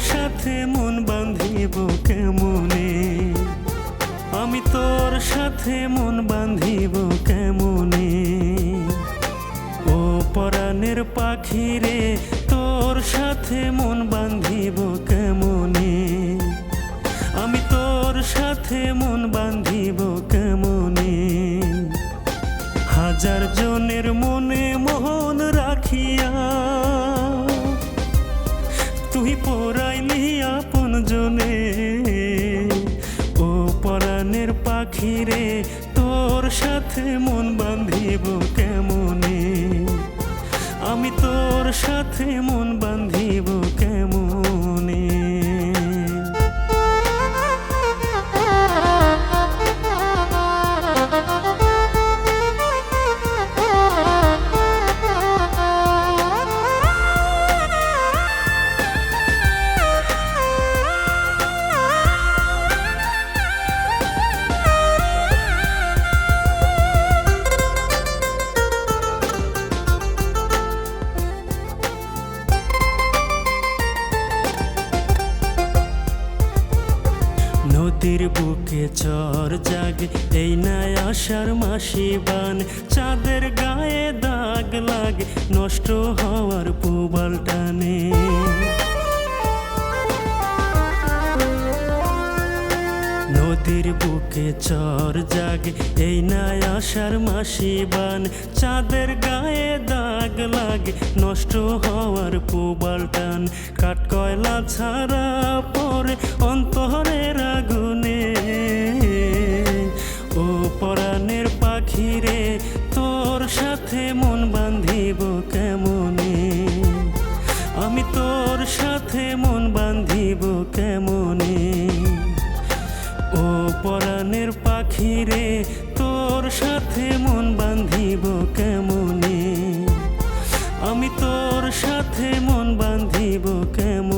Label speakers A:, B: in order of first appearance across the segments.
A: সাথে মন বাঁধিব কেমনে? আমি তোর সাথে মন বাঁধিব কেমনে? ও পরাণের পাখি রে তোর সাথে মন বাঁধিব কেমনে? আমি তোর সাথে মন বাঁধিব কেমনে? হাজার জনের মনে পাখি রে তোর সাথে মন বাঁধিব কেমনে? আমি তোর সাথে মন বাঁধিব কেমনে নদীর বুকে চর জাগে, এই নাই আষাঢ় মাসি বান। চাঁদের গায়ে দাগ লাগে, নষ্ট হওয়ার পুবাল টানে। নদীর বুকে চর জাগে, এই নাই আষাঢ় মাসি বান। চাঁদের গায়ে দাগ লাগে, নষ্ট হওয়ার পুবাল টান। কাঠ কয়লা ছাড়া পরে অন্তরের আগুনে পাখি তোর সাথে মন বাঁধিব কেমনে? আমি তোর সাথে মন বাঁধিব কেমনে? ও পরাণের পাখি রে তোর সাথে মন বাঁধিব কেমনে? আমি তোর সাথে মন বাঁধিব কেমনে?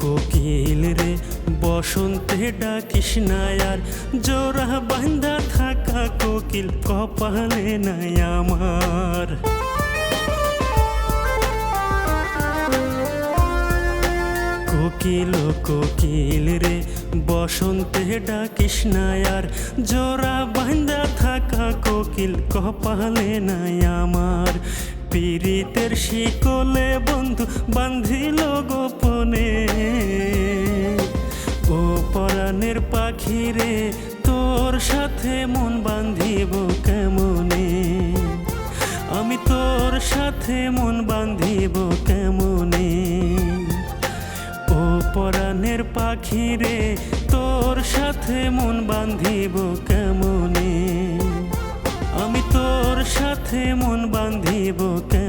A: কোকিল রে, বসন্তে ডাকিস না আর। জোড়া বান্ধা থাকা কোকিল কপালে নাই আমার। কোকিল কোকিল রে, বসন্তে ডাকিস না আর। জোড়া বান্ধা থাকা কোকিল কপালে নাই আমার। পীড়িতের শিকলে বন্ধু বান্ধিল গোপনে। ও পরাণের পাখি রে তোর সাথে মন বান্ধিব কেমনে? আমি তোর সাথে মন বান্ধিব কেমনে? ও পরাণের পাখি রে তোর সাথে মন বান্ধিব কেমনে সাথে মন বাঁধিব কেমন